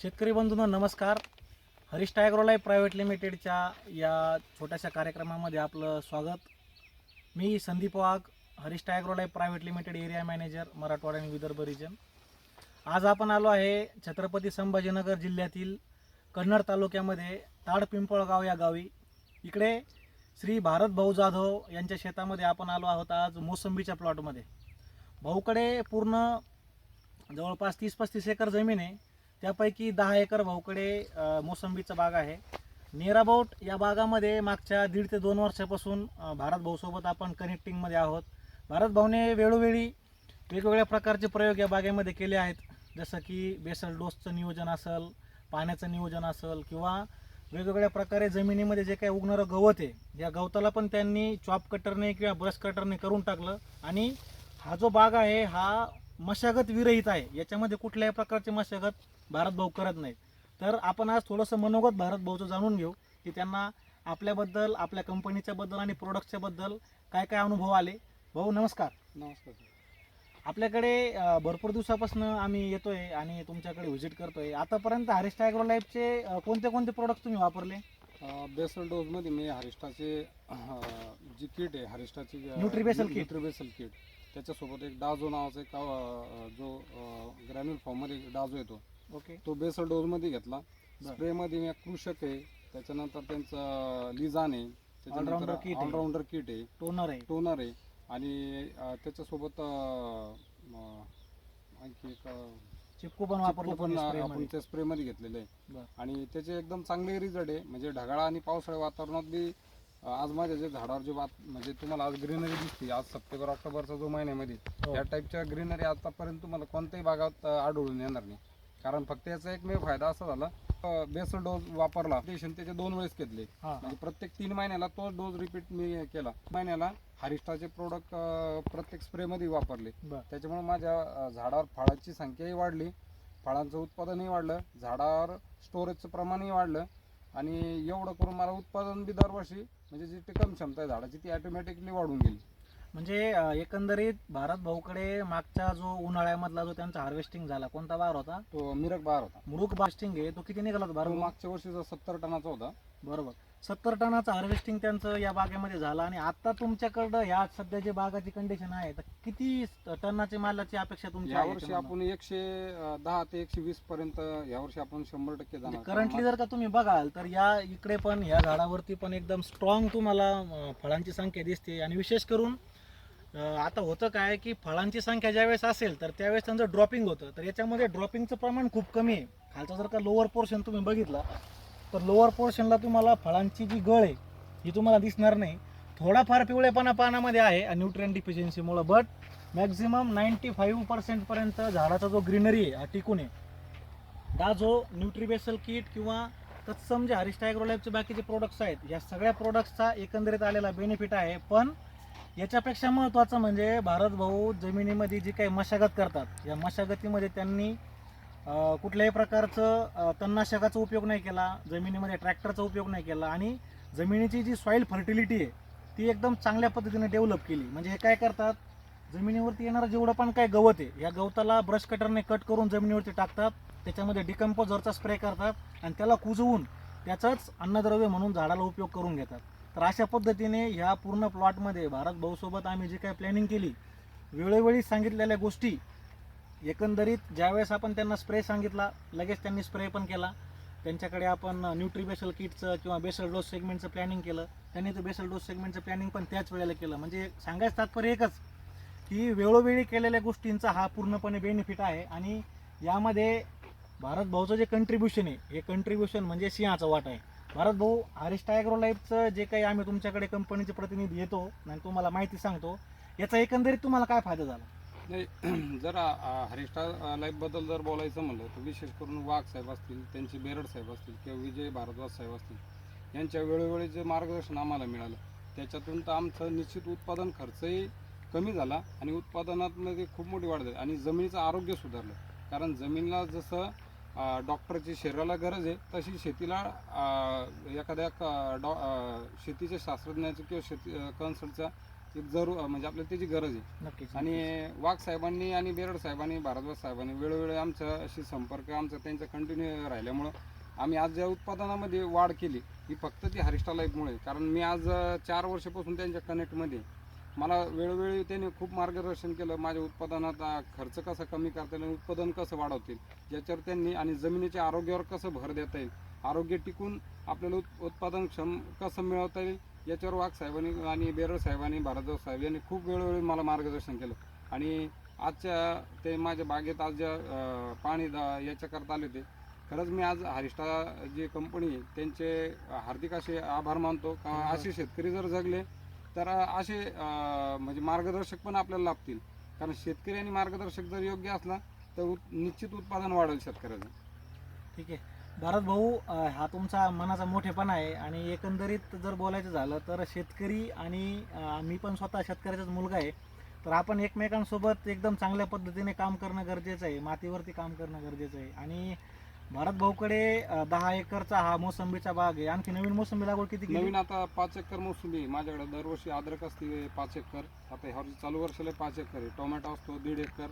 शेतकरी बंधूंनो नमस्कार. Harish Tigrolife private लिमिटेडच्या या छोट्याशा कार्यक्रमामध्ये आपलं स्वागत. मी Sandeep Wagh Harish Tigrolife private limited area manager Marathwada आणि विदर्भ रिजन आज आपण आलो आहे छत्रपती संभाजीनगर जिल्ह्यातील कन्नड तालुक्यामध्ये ताडपिंपळगाव या गावी. इकडे श्री भारत भाऊ जाधव यांच्या शेतामध्ये आपण आलो आहोत आज मोसंबीच्या प्लॉटमध्ये भाऊकडे पूर्ण जवळपास तीस पस्तीस एकर जमीन आहे. त्यापैकी दहा एकर भाऊकडे मोसंबीचं मोसंबीचा बाग आहे. नेराबाऊट या बागामध्ये मागच्या दीड ते दोन वर्षापासून भारत भाऊसोबत आपण कनेक्टिंगमध्ये आहोत. भारत भाऊने वेळोवेळी वेगवेगळ्या प्रकारचे प्रयोग या बागेमध्ये केले आहेत. जसं की बेसल डोसचं नियोजन असेल पाण्याचं नियोजन असेल किंवा वेगवेगळ्या प्रकारे जमिनीमध्ये जे काही उगणारं गवत आहे या गवताला पण त्यांनी चॉप कटरने किंवा ब्रश कटरने करून टाकलं. आणि हा जो बाग आहे हा मशागत विरहित आहे. याच्यामध्ये कुठल्याही प्रकारची मशागत भारत भाऊ करत नाहीत तर आपण आज थोडंसं मनोगत भारत भाऊचं जाणून घेऊ की त्यांना आपल्याबद्दल आपल्या कंपनीच्या बद्दल आणि प्रोडक्टच्या बद्दल काय काय अनुभव आले. भाऊ नमस्कार. नमस्कार आपल्याकडे भरपूर दिवसापासून आम्ही येतोय आणि तुमच्याकडे व्हिजिट करतोय. आतापर्यंत हरीश टायग्रो लाईफचे कोणते कोणते प्रोडक्ट तुम्ही वापरले? बेसल डोजमध्ये मी हरिष्ठाचे अं, जी किट आहे हरिष्ठाची Nutribasal kit. Nutribasal kit. त्याच्यासोबत एक डाजो नावाचा एक अं, जो ग्रॅन्युल फॉर्ममध्ये डाजो येतो. ओके. तो बेसल डोजमध्ये घेतला. बरं. स्प्रेमध्ये मी कृषक आहे. त्याच्यानंतर त्यांचं लिझान आहे. Allrounder kit आहे. ऑलराऊंडर किट आहे. टोनर आहे. टोनर आहे. आणि अं, त्याच्यासोबत अं, म, आणखी एक अं, चिपकू पण वापरलं चिपकू पण तुम्ही spray आपण मध्ये. त्या स्प्रे मध्ये घेतलेले बरं. आहे आणि त्याचे एकदम चांगले रिझल्ट आहे. म्हणजे ढगाळ आणि पावसाळ्या वातावरणात बी आज माझ्या जे झाडावर जे वात म्हणजे तुम्हाला आज ग्रीनरी दिसते आज सप्टेंबर ऑक्टोबरचा जो महिन्यामध्ये हो. या टाईपच्या ग्रीनरी आतापर्यंत तुम्हाला कोणत्याही भागात आढळून येणार नाही. कारण फक्त याचा एकमेव फायदा असा झाला बेसल डोस वापरला. पेशंट त्याचे दोन वेळेस घेतले. म्हणजे प्रत्येक तीन महिन्याला तो डोस रिपीट मी केला. महिन्याला हरिष्ठाचे प्रोडक्ट प्रत्येक स्प्रेमध्ये वापरले. त्याच्यामुळे माझ्या झाडावर फळाची संख्याही वाढली. फळांचं उत्पादनही वाढलं. झाडावर स्टोरेजचं प्रमाणही वाढलं. आणि एवढं करून मला उत्पादन बी दरवर्षी म्हणजे जी टिकम क्षमता आहे झाडाची ती ऑटोमॅटिकली वाढून गेली. म्हणजे अं, एकंदरीत भारत भाऊकडे मागचा जो उन्हाळ्यामधला जो त्यांचा हार्वेस्टिंग झाला कोणता बार होता? तो मिरक बार होता. मुरुक हार्वेस्टिंग आहे तो किती निघाला होता तो भाऊ? मागच्या वर्षीचा सत्तर टनाचा होता. बरोबर. सत्तर टनाचं हार्वेस्टिंग त्यांचं या बागेमध्ये झालं आणि आता तुमच्याकडं ह्या सध्या जे बागाची कंडिशन आहे तर किती टनाची मालाची अपेक्षा तुमची आहे यावर्षी याच्यामधनं? आपण एकशे अ, दहा ते एकशे वीस पर्यंत यावर्षी आपण शंभर टक्के जाणार. करंटली जर का तुम्ही बघाल तर या इकडे पण ह्या झाडावरती पण एकदम स्ट्रॉंग तुम्हाला अं, फळांची संख्या दिसते. आणि विशेष करून अं, आता होतं काय की फळांची संख्या ज्यावेळेस असेल तर त्यावेळेस त्यांचं ड्रॉपिंग होतं. तर याच्यामध्ये ड्रॉपिंगचं प्रमाण खूप कमी आहे. खालचा जर का लोअर पोर्शन तुम्ही बघितला तर लोअर पोर्शनला तुम्हाला फळांची जी गळ आहे ही तुम्हाला दिसणार नाही. थोडाफार पिवळेपणा पानामध्ये आहे न्यूट्रियन डिफिशियन्सीमुळं बट मॅक्झिमम नाईन्टी फाईव्ह पर्सेंटपर्यंत झाडाचा जो ग्रीनरी आहे हा टिकून आहे. हा जो न्यूट्रिबेसल किट किंवा तत्सम जे हरिस्टायग्रोलाईफचे बाकीचे प्रोडक्ट्स आहेत या सगळ्या प्रोडक्ट्सचा एकंदरीत आलेला बेनिफिट आहे पण याच्यापेक्षा महत्त्वाचं म्हणजे भारत भाऊ जमिनीमध्ये जी काही मशागत करतात या मशागतीमध्ये त्यांनी कुठल्याही प्रकारचं तणनाशकाचा उपयोग नाही केला जमिनीमध्ये ट्रॅक्टरचा उपयोग नाही केला आणि जमिनीची जी सॉईल फर्टिलिटी आहे ती एकदम चांगल्या पद्धतीने डेव्हलप केली. म्हणजे हे काय करतात? जमिनीवरती येणारं जेवढं पण काय गवत आहे या गवताला ब्रश कटरने कट करून जमिनीवरती टाकतात त्याच्यामध्ये डिकम्पोजरचा स्प्रे करतात आणि त्याला कुजवून त्याचाच अन्नद्रव्य म्हणून झाडाला उपयोग करून घेतात. तर अशा पद्धतीने ह्या पूर्ण प्लॉटमध्ये भारत भाऊसोबत आम्ही जी काय प्लॅनिंग केली वेळोवेळी सांगितलेल्या गोष्टी एकंदरीत ज्यावेळेस आपण त्यांना स्प्रे सांगितला लगेच त्यांनी स्प्रे पण केला. त्यांच्याकडे आपण न्यूट्रिबेसल किटचं किंवा बेसल डोस सेगमेंटचं प्लॅनिंग केलं. त्यांनी ते बेसल डोस सेगमेंटचं प्लॅनिंग पण त्याच वेळेला केलं. म्हणजे सांगायचं तात्पर्य एकच की वेळोवेळी केलेल्या गोष्टींचा हा पूर्णपणे बेनिफिट आहे. आणि यामध्ये भारत भाऊचं जे कंट्रीब्युशन आहे हे कंट्रीब्युशन म्हणजे सिंहाचा वाट आहे. भारत भाऊ हरिष्ठा ॲग्रो लाईफचं जे काही आम्ही तुमच्याकडे कंपनीचे प्रतिनिधी येतो आणि तुम्हाला माहिती सांगतो याचा एकंदरीत तुम्हाला काय फायदा झाला? नाही जर हरिष्ठा लाईफबद्दल जर बोलायचं म्हणलं तर विशेष करून वाघ साहेब असतील त्यांचे बेरड साहेब असतील किंवा विजय भारद्वाज साहेब असतील यांच्या वेळोवेळी जे मार्गदर्शन आम्हाला मिळालं त्याच्यातून तर आमचं निश्चित उत्पादन खर्चही कमी झाला आणि उत्पादनातमध्ये खूप मोठी वाढ झाली आणि जमिनीचं आरोग्य सुधारलं. कारण जमिनीला जसं डॉक्टरची शरीराला गरज आहे तशी शेतीला एखाद्या क- डॉ शेतीच्या शास्त्रज्ञाची किंवा शेती कन्सल्टचा ती जरूर म्हणजे आपल्याला त्याची गरज आहे. नक्कीच आणि वाघ साहेबांनी आणि बेरड साहेबांनी भारद्वाज साहेबांनी वेळोवेळी आमच्याशी संपर्क आमचा त्यांचा कंटिन्यू राहिल्यामुळं आम्ही आज ज्या उत्पादनामध्ये वाढ केली ही फक्त ती हरिष्ठा लाईफमुळे कारण मी आज चार वर्षापासून त्यांच्या कनेक्टमध्ये. मला वेळोवेळी त्यांनी खूप मार्गदर्शन केलं माझ्या उत्पादनात खर्च कसा कमी करता येईल उत्पादन कसं वाढवतील याच्यावर त्यांनी आणि जमिनीच्या आरोग्यावर कसं भर देता येईल आरोग्य टिकून आपल्याला उत- उत्पादन क्षम कसं मिळवता येईल याच्यावर वाघ साहेबांनी आणि बेरड साहेबांनी भारद्वाज साहेब यांनी खूप वेळोवेळी मला मार्गदर्शन केलं. आणि आजच्या ते माझ्या बागेत आज ज्या पाणी दा याच्याकरता आले होते खरंच मी आज हरिष्ठा जी कंपनी आहे त्यांचे हार्दिक असे आभार मानतो. का असे शेतकरी जर जगले तर असे म्हणजे मार्गदर्शक पण आपल्याला लाभतील. कारण शेतकरी आणि मार्गदर्शक जर योग्य असला तर निश्चित उत्पादन वाढेल शेतकऱ्याचं. ठीक आहे. भारत भाऊ हा तुमचा मनाचा मोठेपणा आहे आणि एकंदरीत जर बोलायचं झालं तर शेतकरी आणि मी पण स्वतः शेतकऱ्याचाच मुलगा आहे. तर आपण एकमेकांसोबत एकदम चांगल्या पद्धतीने काम करणं गरजेचं आहे मातीवरती काम करणं गरजेचं आहे. आणि भारत भाऊकडे दहा एकरचा हा मोसंबीचा बाग आहे. आणखी नवीन मोसंबी लागवड किती केली? नवीन आता पाच एकर मोसंबी आहे. माझ्याकडे. दरवर्षी अद्रक असते पाच एकर. आता ह्या वर्षी चालू वर्षाला पाच एकर आहे. टोमॅटो असतो दीड एकर.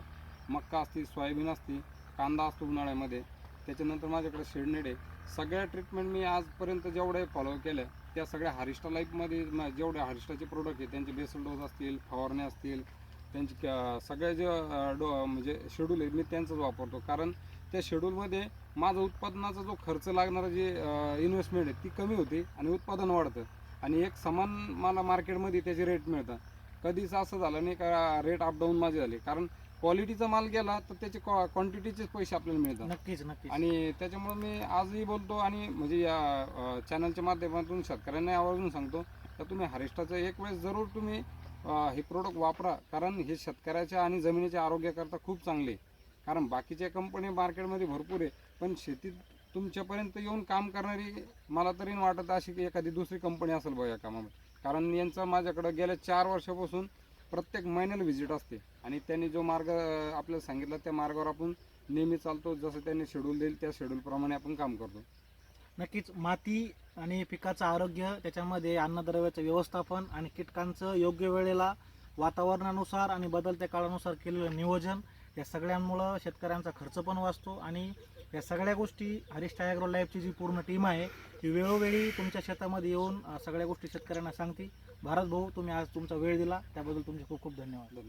मक्का असते सोयाबीन असते. कांदा असतो उन्हाळ्यामध्ये. त्याच्यानंतर माझ्याकडे शेडनेड आहे. सगळ्या ट्रीटमेंट मी आजपर्यंत जेवढे फॉलो केल्या त्या सगळ्या हरिष्ठा लाईफमध्ये जेवढे हरिष्ठाचे प्रोडक्ट आहे त्यांचे बेसल डोस असतील फवारणे असतील त्यांची क- सगळे जे डो म्हणजे शेड्यूल आहे मी त्यांचाच वापरतो. कारण त्या शेड्यूलमध्ये माझं उत्पादनाचा जो खर्च लागणारा जी इन्व्हेस्टमेंट आहे ती कमी होते आणि उत्पादन वाढतं. आणि एक समान मला मार्केटमध्ये त्याचे रेट मिळतात. कधीच असं झालं नाही का रेट अपडाऊन माझे झाले. कारण क्वालिटीचा माल गेला तर त्याचे क्वांटिटीचेच पैसे आपल्याला मिळतात. नक्कीच नक्कीच. आणि त्याच्यामुळे मी आजही बोलतो आणि म्हणजे या चॅनलच्या माध्यमातून शेतकऱ्यांना आवर्जून सांगतो तर तुम्ही हरिष्ठाचं एक वेळेस जरूर तुम्ही हे प्रोडक्ट वापरा. कारण हे शेतकऱ्याच्या आणि जमिनीच्या आरोग्याकरता खूप चांगले. कारण बाकीच्या कंपनी मार्केटमध्ये भरपूर आहे. पण शेतीत तुमच्यापर्यंत येऊन काम करणारी मला तरी वाटत अशी की एखादी दुसरी कंपनी असेल बघा या कामामध्ये. कारण यांचं माझ्याकडं गेल्या चार वर्षापासून प्रत्येक महिन्याला व्हिजिट असते. आणि त्यांनी जो मार्ग आपल्याला सांगितला त्या मार्गावर आपण नेहमी चालतो. जसं त्यांनी शेड्यूल देईल त्या शेड्यूलप्रमाणे आपण काम करतो. नक्कीच माती आणि पिकाचं आरोग्य त्याच्यामध्ये अन्नद्रव्याचं व्यवस्थापन आणि कीटकांचं योग्य वेळेला वातावरणानुसार आणि बदलत्या काळानुसार केलेलं नियोजन या सगळ्यांमुळं शेतकऱ्यांचा खर्च पण वाचतो. आणि या सगळ्या गोष्टी हरिष्ठा ॲग्रो लाईफची जी पूर्ण टीम आहे ती वेळोवेळी तुमच्या शेतामध्ये येऊन सगळ्या गोष्टी शेतकऱ्यांना सांगते. भारत भाऊ तुम्ही आज तुमचा वेळ दिला. त्याबद्दल तुमचे खूप खूप धन्यवाद.